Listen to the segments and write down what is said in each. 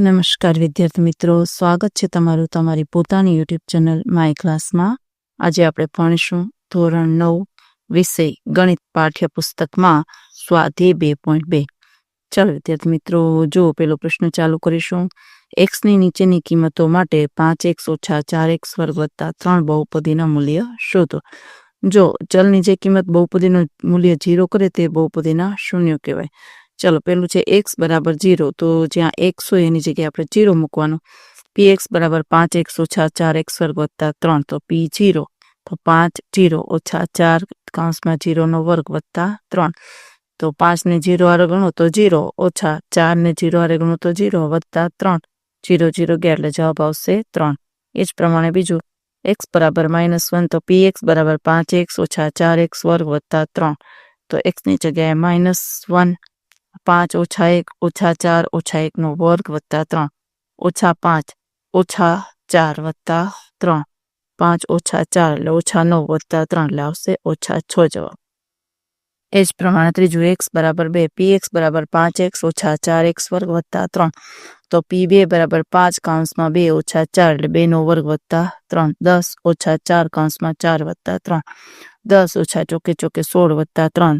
નમસ્કાર વિદ્યાર્થી મિત્રો, સ્વાગત છે તમારું તમારી પોતાની યુટ્યુબ ચેનલ માય ક્લાસમાં. આજે આપણે ભણીશું ધોરણ નવ, વિષય ગણિત પાઠ્યપુસ્તકમાં સ્વાધ્યાય બે પોઈન્ટ બે. ચાલો વિદ્યાર્થી મિત્રો જો પેલો પ્રશ્ન ચાલુ કરીશું. એક્સની નીચેની કિંમતો માટે પાંચ એક્સ ઓછા ચાર એક્સ વર્ગ વત્તા ત્રણ બહુપદીના મૂલ્ય શોધો. જો ચલની જે કિંમત બહુપદીનું મૂલ્ય જીરો કરે તે બહુપદીના શૂન્ય કહેવાય. ચલો, પેલું છે એક્સ બરાબર જીરો તો જ્યાં એક્સ હોય એની જગ્યાએ આપણે જીરો મૂકવાનું. પી એક્સ બરાબર પાંચ એક્સ ઓછા ચાર એક્સ વર્ગ વત્તા ત્રણ, તો પી જીરો તો પાંચ જીરો ઓછા ચાર કાંસમાં જીરોનો વર્ગ વત્તા ત્રણ. તો પાંચને જીરો હારે ગણો તો જીરો ઓછા ચારને જીરો હારે ગણો તો જીરો વત્તા ત્રણ. જીરો જીરો ગયા એટલે જવાબ આવશે ત્રણ. એ જ પ્રમાણે બીજું એક્સ બરાબર માઇનસ વન તો પી એક્સ બરાબર પાંચ એક્સ ઓછા ચાર એક્સ વર્ગ વત્તા ત્રણ. તો એક્સની જગ્યાએ માઇનસ વન પાંચ ઓછા એક ઓછા ચાર ઓછા એકનો વર્ગ વત્તા ત્રણ ઓછા પાંચ ઓછા ચાર વત્તા ત્રણ પાંચ ઓછા ચાર એટલે ઓછા નવ વત્તા ત્રણ એટલે આવશે ઓછા છ જવાબ એ જ પ્રમાણે ત્રીજું એક્સ બરાબર બે પી એક્સ બરાબર પાંચ એક્સ ઓછા ચાર એક્સ વર્ગ વત્તા ત્રણ તો પી બે બરાબર પાંચ કાંસમાં બે ઓછા ચાર એટલે બેનો વર્ગ વત્તા ત્રણ દસ ઓછા ચાર કાંસમાં ચાર વત્તા ત્રણ દસ ઓછા ચોકે ચોકે સોળ વત્તા ત્રણ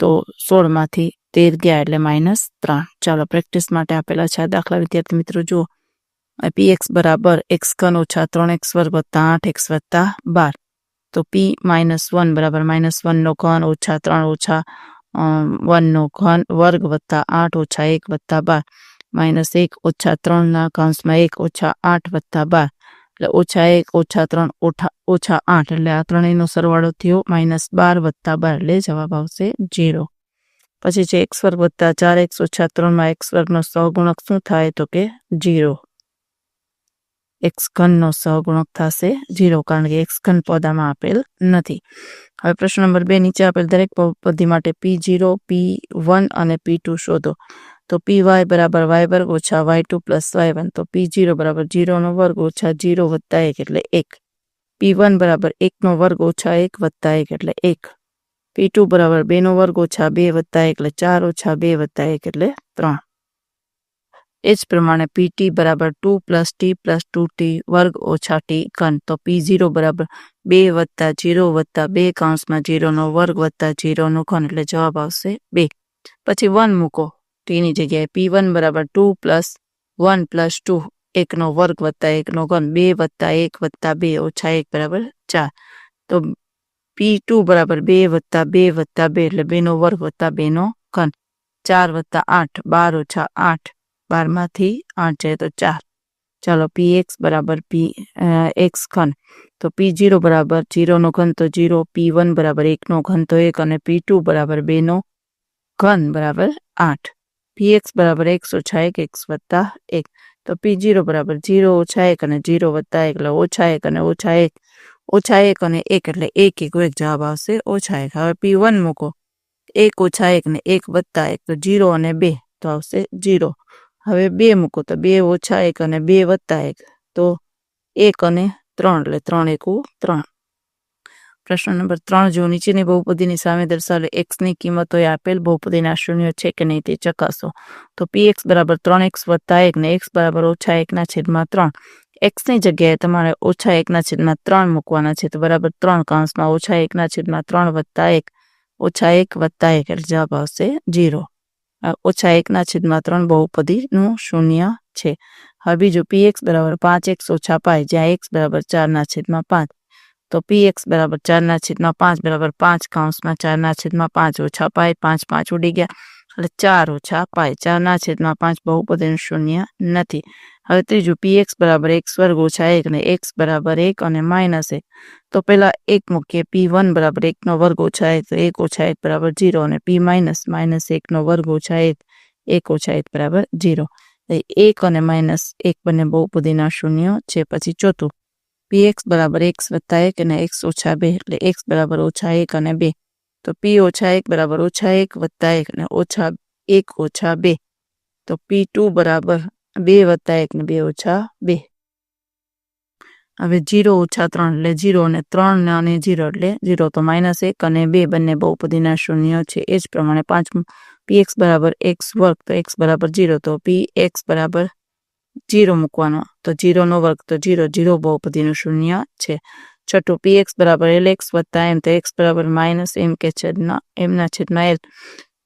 તો સોળમાંથી તેર ગયા એટલે માઇનસ ત્રણ. ચાલો પ્રેક્ટિસ માટે આપેલા છે દાખલા. વિદ્યાર્થી મિત્રો, જુઓ. પી એક્સ બરાબર એક્સ ઘન ઓછા ત્રણ એક્સ વર્ગ વત્તા આઠ એક્સ વત્તા બાર. તો પી માઇનસ વન બરાબર માઇનસ વનનો ઘન ઓછા ત્રણ ઓછા વનનો ઘન વર્ગ વત્તા આઠ ઓછા એક વત્તા બાર. માઇનસ એક ઓછા ત્રણના કૌંસમાં એક ઓછા આઠ વત્તા બાર. એટલે ઓછા એક ઓછા ત્રણ ઓછા ઓછા આઠ. એટલે આ ત્રણેયનો સરવાળો થયો માઇનસ બાર વત્તા બાર. એટલે જવાબ આવશે જીરો પછી છે એક્સ વર્ગ વત્તા ચાર, એક્સ ઓછા ત્રણમાં એક્સ વર્ગનો સહગુણક શું થાય તો કે જીરો એક્સ ઘનનો સહગુણક થશે જીરો કારણ કે એક્સ ઘન પદામાં આપેલ નથી. હવે પ્રશ્ન નંબર બે નીચે આપેલ દરેક પદ્ધતિ માટે પી જીરો પી વન અને પી ટુ શોધો. તો પી વાય બરાબર વાય વર્ગ ઓછા y two plus y one તો પી જીરો બરાબર જીરોનો વર્ગ ઓછા જીરો વત્તા એક એટલે એક. પી વન બરાબર એકનો વર્ગ ઓછા એક વત્તા એક એટલે એક. પી ટુ બરાબર બેનો વર્ગ ઓછા બે વત્તા એક, એટલે ચાર ઓછા બે વત્તા એક, એટલે ત્રણ. એ જ પ્રમાણે પી ટી બરાબર two plus T plus two T વર્ગ ઓછા ટી ઘન. તો પી ઝીરો બરાબર બે વત્તા જીરો વત્તા બે કાઉન્સમાં જીરોનો વર્ગ વત્તા જીરોનો ઘન, એટલે જવાબ આવશે બે. પછી વન મૂકો. ટીની જગ્યાએ પી વન બરાબર two plus one plus two એકનો વર્ગ વત્તા એકનો ઘન. બે વત્તા એક વત્તા બે ઓછા એક બરાબર ચાર. તો પી ટુ બરાબર બે વત્તા બે વત્તા બે એટલે બેનો વર્ગ વત્તા બેનો ઘન. ચાર વત્તા આઠ, બાર ઓછા આઠ, બારમાંથી આઠ જાય તો ચાર. ચાલો પી એક્સ બરાબર પી એક્સ ઘન. તો પી જીરો બરાબર જીરોનો ઘન તો જીરો પી વન બરાબર એકનો ઘન તો એક અને પી ટુ બરાબર બેનો ઘન બરાબર આઠ. પી એક્સ બરાબર એક્સ ઓછા એક એક્સ વત્તા એક. તો પી જીરો બરાબર જીરો ઓછા એક અને જીરો વત્તા એક એટલે ઓછા એક અને ઓછા એક. ઓછા એક અને એક, એટલે એક એક જવાબ આવશે ઓછા એક. હવે પી વન મૂકો. એક ઓછા એક ને એક વત્તા એક, તો જીરો અને બે, તો આવશે જીરો હવે બે મૂકો, તો બે ઓછા એક અને બે વત્તા એક, તો એક અને ત્રણ, એટલે ત્રણ એકુ ત્રણ. પ્રશ્ન નંબર ત્રણ, જો નીચેની બહુપદીની સામે દર્શાવેલ એક્સની કિંમતો આપેલ બહુપદીના શૂન્ય છે કે નહીં તે ચકાસો. તો પી એક્સ બરાબર ત્રણ એક્સ વત્તા એક ને એક્સ બરાબર ઓછા એકના છેદમાં ત્રણ. એક્સની જગ્યાએ તમારે ઓછા એકના છેદમાં ત્રણ મૂકવાના છે, તો બરાબર ત્રણ કાંસમાં ઓછા એકના છેદમાં ત્રણ વત્તા એક, ઓછા એક વત્તા એક, એટલે જવાબ આવશે જીરો ઓછા એકના છેદમાં ત્રણ બહુપદીનું શૂન્ય છે. હવે બીજું પી એક્સ બરાબર પાંચ એક્સ ઓછા પાય, જ્યાં એક્સ બરાબર ચારના છેદમાં પાંચ, તો પી એક્સ બરાબર ચારના છેદમાં પાંચ બરાબર પાંચ કાઉન્સમાં ચારના છેદમાં પાંચ ઓછા પાય, પાંચ પાંચ ઉડી ગયા. એટલે ચાર ઓછા પાય. ચારના છેદમાં પાંચ બહુપદીનું શૂન્ય નથી. હવે ત્રીજું પી એક્સ બરાબર એક્સ વર્ગ ઓછા એક અને એક્સ બરાબર એક અને માઇનસ એક. તો પહેલા એક મૂકીએ, પી વન બરાબર એકનો વર્ગ ઓછા એક, તો એક ઓછા એક બરાબર જીરો અને પી માઇનસ માઇનસ એકનો વર્ગ ઓછા એક એક ઓછા એક બરાબર જીરો. એક અને માઇનસ એક બંને બહુપદીના શૂન્ય છે. પછી ચોથું પી એક્સ બરાબર એક્સ વત્તા એક અને એક્સ ઓછા બે, એટલે એક્સ બરાબર ઓછા એક અને બે. તો પી ઓછા એક બરાબર ઓછા એક વત્તા એક અને ઓછા એક ઓછા બે. તો પી બરાબર બે વત્તા એક ને બે ઓછા બે. હવે જીરો ઓછા ત્રણ એટલે જીરો અને ત્રણ અને જીરો એટલે જીરો તો માઇનસ એક અને બે બંને બહુપદીના શૂન્ય છે. એ જ પ્રમાણે પાંચમું પી એક્સ બરાબર એક્સ વર્ગ તો એક્સ બરાબર જીરો તો પી એક્સ બરાબર જીરો મૂકવાનો. તો જીરોનો વર્ગ તો જીરો જીરો બહુપદીનું શૂન્ય છે. છઠ્ઠું પી એક્સ બરાબર એલ એક્સ વત્તા એમ તો એક્સ બરાબર માઇનસ એમ કે છેદના એમના છેદમાં એલ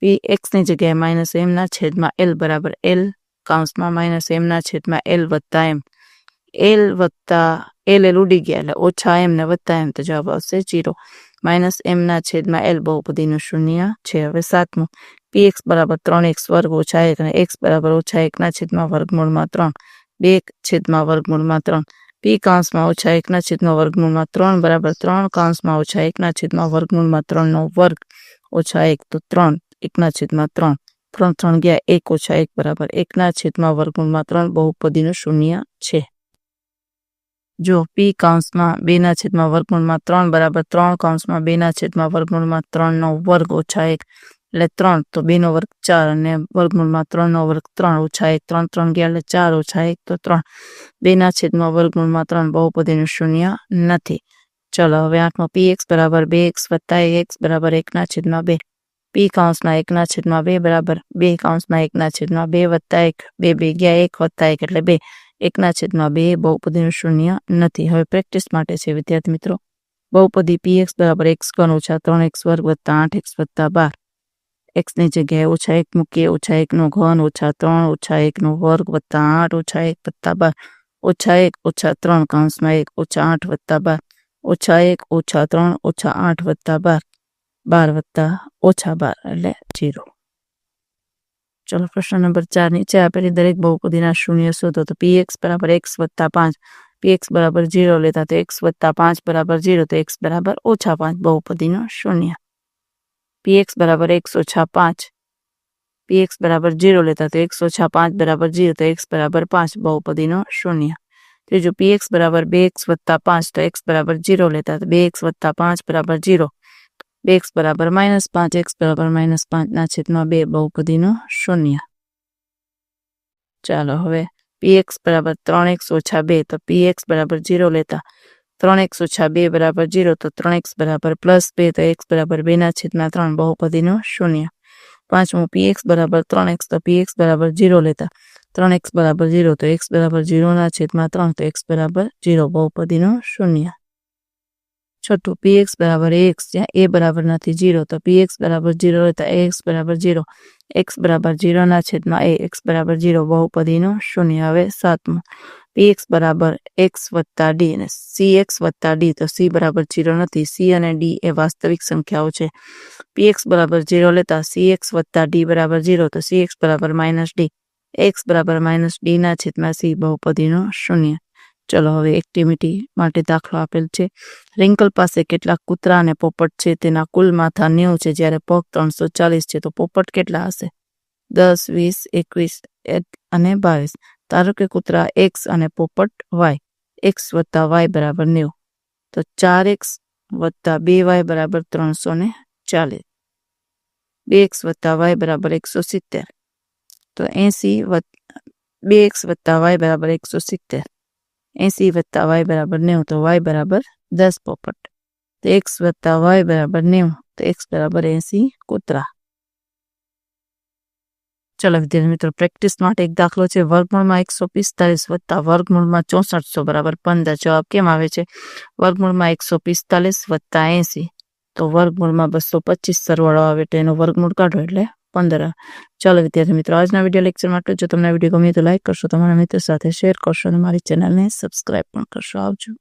પી એક્સની જગ્યાએ માઇનસ એમના છેદમાં એલ બરાબર એલ કાઉન્સમાં માઇનસ એમના છેદમાં એલ વત્તા એમ એલ વત્તા એલ એલ ઉડી ગયા એટલે ઓછા એમ ને વત્તા એમ તો જવાબ આવશે જીરો માઇનસ એમના છેદમાં એલ બહુપદીનું શૂન્ય છે હવે સાતમું પી એક્સ બરાબર ત્રણ એક્સ વર્ગ ઓછા એક અને એક્સ બરાબર ઓછા એકના છેદમાં વર્ગમૂળમાં ત્રણ બે છેદમાં વર્ગમૂળમાં ત્રણ પી કાંસમાં ઓછા એકના છેદમાં વર્ગમૂળમાં ત્રણ, બરાબર ત્રણ કાંસમાં ઓછા એકના છેદમાં વર્ગમૂળમાં ત્રણનો વર્ગ ઓછા એક, તો ત્રણ, એકના છેદમાં ત્રણ. ત્રણ ત્રણ ગયા, એક ઓછા એક, બરાબર એકના છેદમાં વર્ગમૂળમાં ત્રણ બહુપદીનું શૂન્ય છે. જો પી કાંસમાં બેના છેદમાં વર્ગમૂળમાં ત્રણ, બરાબર ત્રણ કાંસમાં બેના છેદમાં વર્ગમૂળમાં ત્રણનો વર્ગ ઓછા એક એટલે ત્રણ તો બેનો વર્ગ ચાર અને વર્ગમૂળમાં ત્રણનો વર્ગ ત્રણ ઓછા એક, ત્રણ ત્રણ ગયા એટલે ચાર ઓછા એક, તો ત્રણ. બેના છેદમાં વર્ગમૂળમાં ત્રણ બહુપદીનું શૂન્ય નથી. ચલો, હવે આઠમાં પી એક્સ બરાબર બે એક્સ વત્તા એક્સ બરાબર એકના છેદમાં બે. પી કાઉન્સમાં એકના છેદમાં બે બરાબર બે કાઉન્સમાં એકના છેદમાં બે વત્તા એક. બે બે ગયા એક વત્તા એક એટલે બે. એકના છેદમાં બે બહુપદીનું શૂન્ય નથી. હવે પ્રેક્ટિસ માટે છે વિદ્યાર્થી મિત્રો. બહુપદી પી એક્સ બરાબર એક્સ ઘન ઓછા ત્રણ એક્સ વર્ગ વત્તા આઠ એક્સ વત્તા બાર. એક્સની જગ્યાએ ઓછા એક મૂકીએ ઓછા એકનો ઘન ઓછા ત્રણ ઓછા એકનો વર્ગ વત્તા આઠ ઓછા એક વત્તા બાર ઓછા એક ઓછા ત્રણ કાંસમાં એક ઓછા આઠ વત્તા બાર ઓછા એક ઓછા ત્રણ ઓછા આઠ વત્તા બાર બાર વત્તા ઓછા બાર એટલે જીરો ચલો પ્રશ્ન નંબર ચાર નીચે આપેલી દરેક બહુપદીના શૂન્ય શોધો તો પી એક્સ બરાબર એક્સ વત્તા પાંચ પી એક્સ બરાબર જીરો લેતા તો એક્સ વત્તા પાંચ બરાબર જીરો તો એક્સ બરાબર ઓછા પાંચ બહુપદીનો શૂન્ય પી એક્સ બરાબર એક્સ ઓછા પાંચ પી એક્સ બરાબર જીરો લેતા તો એક્સ ઓછા પાંચ બરાબર જીરો તો એક્સ બરાબર પાંચ બહુપદીનો શૂન્ય ત્રીજું પી એક્સ બરાબર બે એક્સ વત્તા પાંચ તો એક્સ બરાબર જીરો લેતા તો બે એક્સ વત્તા પાંચ બરાબર જીરો બે એક્સ બરાબર માઇનસ પાંચ એક્સ બરાબર માઇનસ પાંચના છેદમાં બે બહુપદીનો શૂન્ય ચાલો હવે પી એક્સ બરાબર ત્રણ એક્સ ઓછા બે તો પી એક્સ બરાબર જીરો લેતા ત્રણ એક્સ ઓછા બે બરાબર જીરો, તો ત્રણ એક્સ બરાબર પ્લસ બે, તો એક્સ બરાબર બેના છેદમાં ત્રણ બહુપદીનો શૂન્ય. પાંચમું પી એક્સ બરાબર ત્રણ એક્સ, તો પી એક્સ બરાબર જીરો લેતા. ત્રણ એક્સ બરાબર જીરો, તો એક્સ બરાબર જીરોના છેદમાં ત્રણ, તો એક્સ બરાબર જીરો બહુપદીનો શૂન્ય. છઠ્ઠું પી એક્સ બરાબર એક્સ, જ્યાં એ બરાબર નથી જીરો, તો પી એક્સ બરાબર જીરો લેતા એ એક્સ બરાબર જીરો. એક્સ બરાબર જીરોના છેદમાં એ, એક્સ બરાબર જીરો બહુપદીનો શૂન્ય. હવે સાતમું પી એક્સ બરાબર એક્સ વત્તા ડી અને સી એક્સ વત્તા ડી. તો સી બરાબર જીરો નથી. સી અને ડી એ વાસ્તવિક સંખ્યાઓ છે. પી બરાબર જીરો લેતા સી વત્તા ડી બરાબર જીરો તો સી બરાબર માઇનસ ડી. એક્સ બરાબર માઇનસ ડીના છેદમાં સી બહુપદીનો શૂન્ય. ચલો હવે એક્ટિવિટી માટે દાખલો આપેલ છે. રિંકલ પાસે કેટલાક કૂતરા અને પોપટ છે. તેના કુલ માથા નેવું છે. જ્યારે પગ ત્રણસો ચાલીસ છે. તો પોપટ કેટલા હશે? દસ, વીસ, એકવીસ અને બાવીસ. ધારો કે કૂતરા એક્સ અને પોપટ વાય એક્સ વત્તા વાય બરાબર નેવું. તો ચાર એક્સ વત્તા બે વાય બરાબર ત્રણસો ને ચાલીસ. બે એક્સ વત્તા વાય બરાબર એકસો સિત્તેર. તો એસી બે એક્સ વત્તા વાય બરાબર એકસો સિત્તેર. એસી વત્તા વાય બરાબર નેવું, તો વાય બરાબર દસ પોપટ. તો એક્સ વત્તા વાય બરાબર નેવું, તો એક્સ બરાબર એસી કૂતરા. ચલો વિદ્યાર્થી મિત્રો પ્રેક્ટિસ માટે એક દાખલો છે. વર્ગમૂળમાં એકસો પિસ્તાલીસ વત્તા વર્ગમૂળમાં ચોસઠસો બરાબર પંદર. જવાબ કેમ આવે છે? વર્ગમૂળમાં એકસો પિસ્તાલીસ વત્તા એસી. તો વર્ગમૂળમાં બસો પચીસ સરવાળો આવે તો એનો વર્ગમૂળ કાઢો એટલે પંદર. ચાલો વિદ્યાર્થી મિત્રો, આજના વીડિયો લેક્ચર માટે જો તમને વીડિયો ગમે તો લાઈક કરશો, તમારા મિત્રો સાથે શેર કરશો અને મારી ચેનલને સબસ્ક્રાઈબ પણ કરશો. આવજો.